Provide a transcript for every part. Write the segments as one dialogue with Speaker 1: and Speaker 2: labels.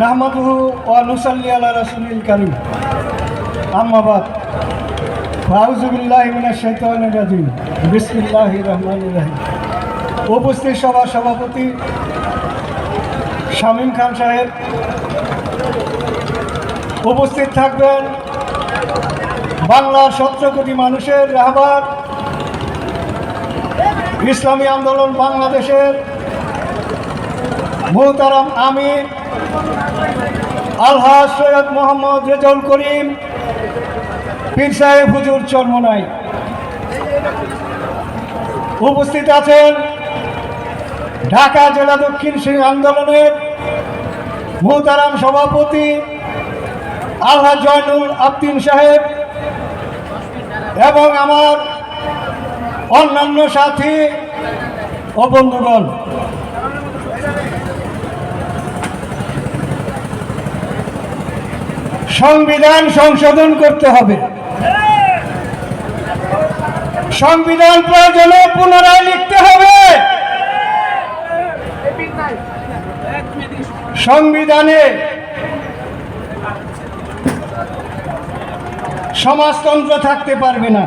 Speaker 1: নাহমাদুহু ও নুসাল্লি আলা রাসুলিল কারিম। আম্মাবাদ রাজিম। বিসমিল্লাহির রহমানির রহিম। উপস্থিত সভা সভাপতি শামীম খান সাহেব। উপস্থিত থাকবেন বাংলার সতেরো কোটি মানুষের রাহবার। ইসলামী আন্দোলন বাংলাদেশের মোহতারাম আমির আলহাজ সৈয়দ মোহাম্মদ রেজাউল করিম, পীর সাহেব হুজুর চর্মনাই। উপস্থিত আছেন ঢাকা জেলা দক্ষিণ সিং আন্দোলনের মোহতারাম সভাপতি আলহাজ জয়নুল আবদিন সাহেব এবং আমার অন্যান্য সাথী ও বন্ধুগণ। সংবিধান সংশোধন করতে হবে। সংবিধান প্রয়োজনে পুনরায় লিখতে হবে। সংবিধানে সমাজতন্ত্র থাকতে পারবে না।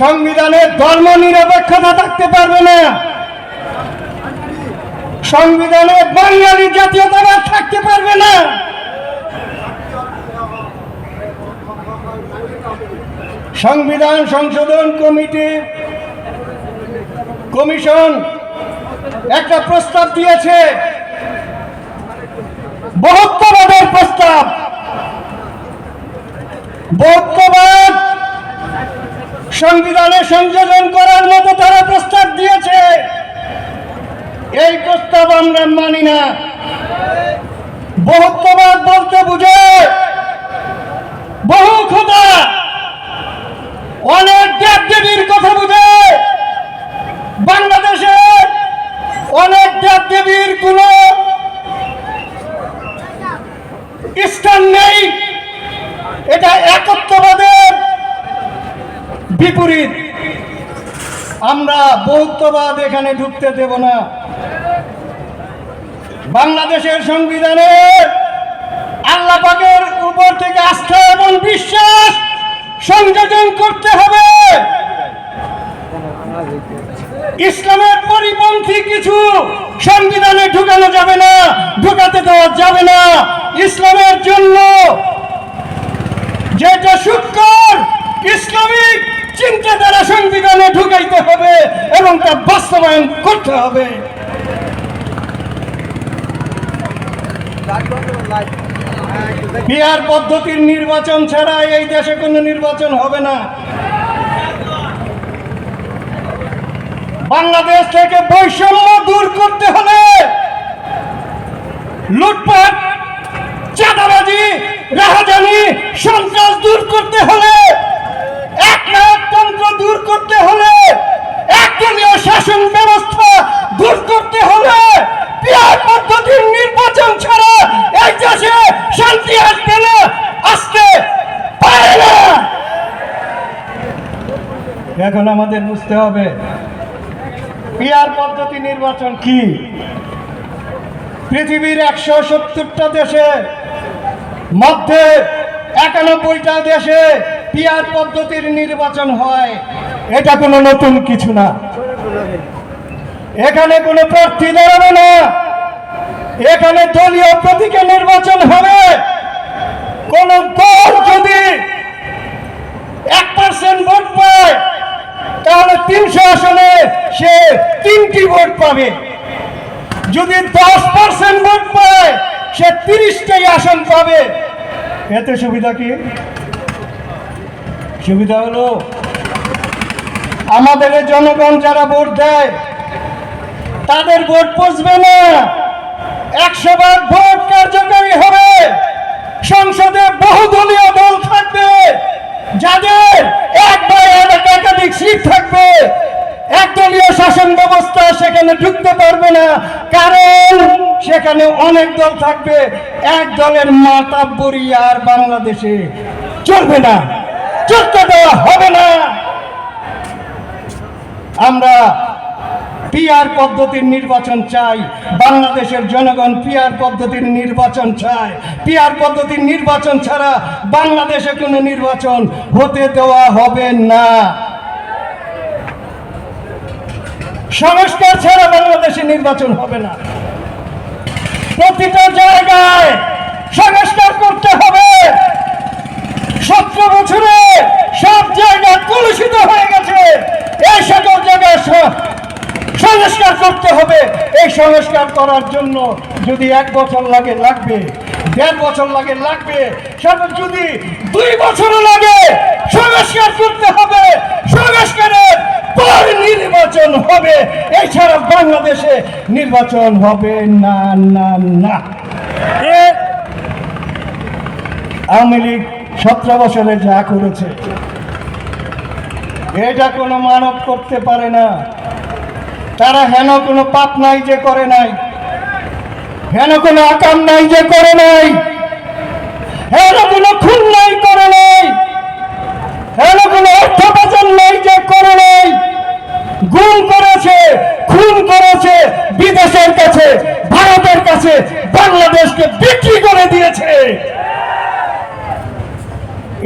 Speaker 1: সংবিধানে ধর্ম নিরপেক্ষতা থাকতে পারবে না। সংবিধানে বাঙালি জাতীয়তাবাদ থাকতে পারবে না সংবিধান সংশোধন কমিটি, কমিশন একটা প্রস্তাব দিয়েছে। বহুত্ববাদের প্রস্তাব। বহুত্ববাদ সংবিধানে সংযোজন করার মতো তারা প্রস্তাব দিয়েছে। এই প্রস্তাব আমরা মানি না। বহুত্ববাদ বলতে বুঝে বহু খোদা অনেক দেব দেবীর কথা বুঝে। বাংলাদেশের অনেক দেব দেবীর কোন স্থান নেই। এটা একত্ববাদের বিপরীত। আমরা বৌদ্ধবাদ এখানে ঢুকতে দেব না। বাংলাদেশের সংবিধানের আল্লাহ পাকের উপর থেকে আস্থা এবং বিশ্বাস সংযোজন করতে হবে। ইসলামের পরিপন্থী কিছু সংবিধানে ঢুকানো যাবে না, ঢুকাতে দেওয়া যাবে না। ইসলামের জন্য যেটা সুৎকর, ইসলামিক চিন্তাধারা সংবিধানে ঢুকাইতে হবে এবং তা বাস্তবায়ন করতে হবে। বিহার পদ্ধতির নির্বাচন ছাড়া এই দেশে কোনো নির্বাচন হবে না। বাংলাদেশ থেকে বৈষম্য দূর করতে হলে লুটপাট, চাঁদাবাজি, রাহাজানি, সন্ত্রাস দূর করতে হলে এক নায়কতন্ত্র দূর করতে হলে, একদলীয় শাসন ব্যবস্থা দূর করতে হলে পিয়ার পদ্ধতির নির্বাচন ছাড়া এই দেশে শান্তি আসবে না আসতে পারে না এখন আমাদের বুঝতে হবে। পিয়ার পদ্ধতি নির্বাচন কি? পৃথিবীর একশো সত্তরটা দেশে, মধ্যে একানব্বইটা দেশে পিয়ার পদ্ধতির নির্বাচন হয়। এটা কোনো নতুন কিছু না। এখানে কোনো প্রার্থী দাঁড়াবে না। এখানে দলীয় প্রতীকে নির্বাচন হবে। কোন দল যদি এক পার্সেন্ট ভোট পায় তাহলে তিনশো আসনে সে তিনটি ভোট পাবে। যদি দশ পার্সেন্ট ভোট পায়, সে তিরিশটাই আসন পাবে। এতে সুবিধা কি? সুবিধা হলো, আমাদের জনগণ যারা ভোট দেয়, তাদের ভোট পচবে না। একশো বার ভোট কার্যকরী হবে। সংসদে বহুদলীয় দল থাকবে। যাদের এক বা একাধিক সিট থাকবে একদলীয় শাসন ব্যবস্থা সেখানে ঢুকতে পারবে না। কারণ সেখানে অনেক দল থাকবে। এক দলের মাতাব্বরি আর বাংলাদেশে চলবে না। চলতে দেওয়া হবে না। আমরা পিআর পদ্ধতির নির্বাচন চাই। বাংলাদেশের জনগণ পিআর পদ্ধতির নির্বাচন চায়। পিআর পদ্ধতির নির্বাচন ছাড়া বাংলাদেশে কোনো নির্বাচন হতে দেওয়া হবে না। সংস্কার ছাড়া বাংলাদেশে নির্বাচন হবে না। প্রতিটা জায়গায় সংস্কার করতে হবে। সতেরো বছরে সব জায়গা কলুষিত হয়ে গেছে। এই সকল জায়গায় সংস্কার করতে হবে। এই সংস্কার করার জন্য যদি এক বছর লাগে, লাগবে। দেড় বছর লাগে, লাগবে। সর্ব যদি দুই বছরও লাগে, সংস্কার করতে হবে, সংস্কারের পর নির্বাচন হবে। এছাড়া বাংলাদেশে নির্বাচন হবে না না না। আওয়ামী লীগ সতেরো বছরে যা করেছে, এটা কোনো মানব করতে পারে না। তারা হেন কোনো পাপ নাই যে করে নাই। হেন কোনো আকাম নাই যে করে নাই। হেন কোনো খুন নাই করে নাই। হেন কোনো অর্থ পাচার নাই যে করে নাই। গুম করেছে, খুন করেছে, বিদেশের কাছে, ভারতের কাছে, বাংলাদেশকে বিক্রি করে দিয়েছে।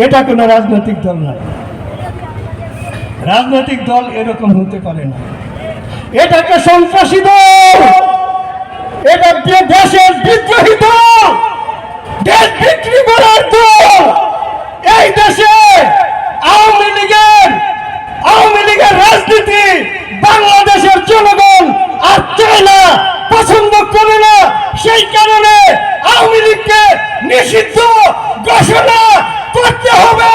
Speaker 1: এটা কোনো রাজনৈতিক দল নয় রাজনৈতিক দল এরকম হতে পারে না। এটাকে সন্ত্রাসী দল এটা যে দেশের বিদ্রোহী দল, দেশ বিক্রি করার দল, এই দেশে আওয়ামী লীগের আওয়ামী লীগের রাজনীতি বাংলাদেশের জনগণ আর চায় না, পছন্দ করে না। সেই কারণে আওয়ামী লীগকে নিষিদ্ধ ঘোষণা করতে হবে।